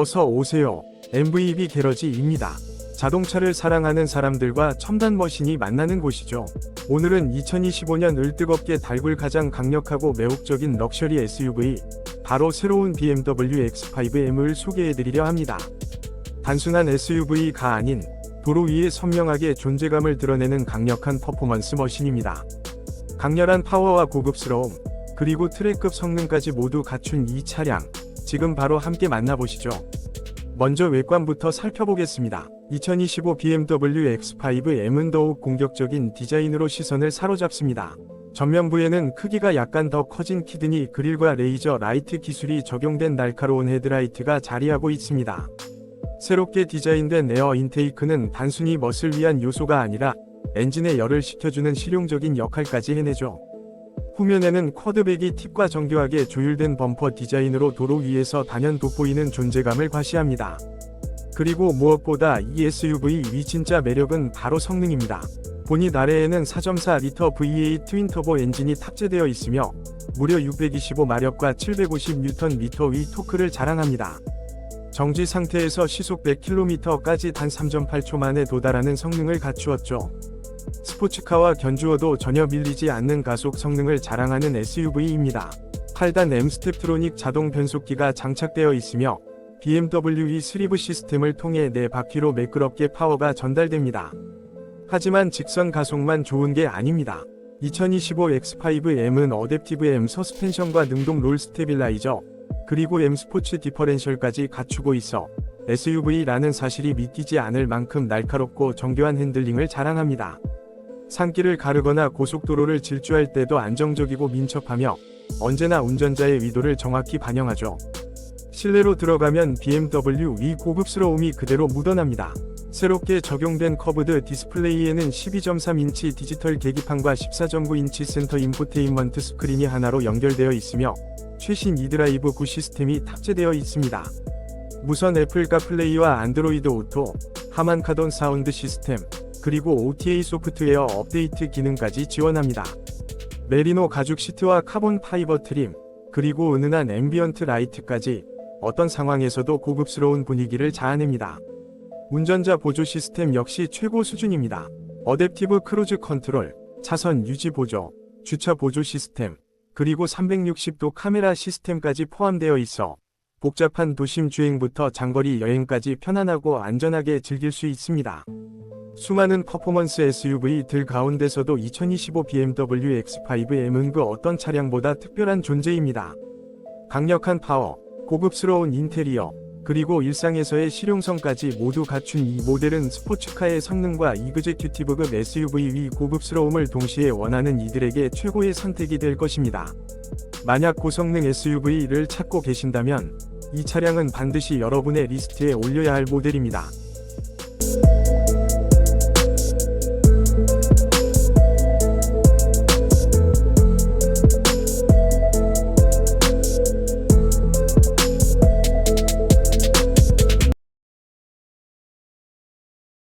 어서 오세요. MVB 게러지입니다. 자동차를 사랑하는 사람들과 첨단 머신이 만나는 곳이죠. 오늘은 2025년 을 뜨겁게 달굴 가장 강력하고 매혹적인 럭셔리 SUV, 바로 새로운 BMW X5M을 소개해드리려 합니다. 단순한 SUV가 아닌 도로 위에 선명하게 존재감을 드러내는 강력한 퍼포먼스 머신입니다. 강렬한 파워와 고급스러움, 그리고 트랙급 성능까지 모두 갖춘 이 차량, 지금 바로 함께 만나보시죠. 먼저 외관부터 살펴보겠습니다. 2025 BMW X5M은 더욱 공격적인 디자인으로 시선을 사로잡습니다. 전면부에는 크기가 약간 더 커진 키드니 그릴과 레이저 라이트 기술이 적용된 날카로운 헤드라이트가 자리하고 있습니다. 새롭게 디자인된 에어 인테이크는 단순히 멋을 위한 요소가 아니라 엔진에 열을 식혀주는 실용적인 역할까지 해내죠. 후면에는 쿼드백이 팁과 정교하게 조율된 범퍼 디자인으로 도로 위에서 단연 돋보이는 존재감을 과시합니다. 그리고 무엇보다 이 SUV 위 진짜 매력은 바로 성능입니다. 본닛 아래에는 4.4리터 V8 트윈터보 엔진이 탑재되어 있으며 무려 625마력과 750Nm 위 토크를 자랑합니다. 정지 상태에서 시속 100km까지 단 3.8초 만에 도달하는 성능을 갖추었죠. 스포츠카와 견주어도 전혀 밀리지 않는 가속 성능을 자랑하는 SUV입니다. 8단 M 스텝트로닉 자동 변속기가 장착되어 있으며 BMW E 스리브 시스템을 통해 네 바퀴로 매끄럽게 파워가 전달됩니다. 하지만 직선 가속만 좋은 게 아닙니다. 2025 X5M은 어댑티브 M 서스펜션과 능동 롤 스테빌라이저, 그리고 M 스포츠 디퍼렌셜까지 갖추고 있어 SUV라는 사실이 믿기지 않을 만큼 날카롭고 정교한 핸들링을 자랑합니다. 산길을 가르거나 고속도로를 질주할 때도 안정적이고 민첩하며 언제나 운전자의 의도를 정확히 반영하죠. 실내로 들어가면 BMW 위 고급스러움이 그대로 묻어납니다. 새롭게 적용된 커브드 디스플레이에는 12.3인치 디지털 계기판과 14.9인치 센터 인포테인먼트 스크린이 하나로 연결되어 있으며 최신 이드라이브 9 시스템이 탑재되어 있습니다. 무선 애플 카플레이와 안드로이드 오토, 하만 카돈 사운드 시스템, 그리고 OTA 소프트웨어 업데이트 기능까지 지원합니다. 메리노 가죽 시트와 카본 파이버 트림, 그리고 은은한 앰비언트 라이트까지 어떤 상황에서도 고급스러운 분위기를 자아냅니다. 운전자 보조 시스템 역시 최고 수준입니다. 어댑티브 크루즈 컨트롤, 차선 유지 보조, 주차 보조 시스템, 그리고 360도 카메라 시스템까지 포함되어 있어 복잡한 도심 주행부터 장거리 여행까지 편안하고 안전하게 즐길 수 있습니다. 수많은 퍼포먼스 SUV들 가운데서도 2025 BMW X5M은 그 어떤 차량보다 특별한 존재입니다. 강력한 파워, 고급스러운 인테리어, 그리고 일상에서의 실용성까지 모두 갖춘 이 모델은 스포츠카의 성능과 이그제큐티브급 SUV 위 고급스러움을 동시에 원하는 이들에게 최고의 선택이 될 것입니다. 만약 고성능 SUV를 찾고 계신다면 이 차량은 반드시 여러분의 리스트에 올려야 할 모델입니다.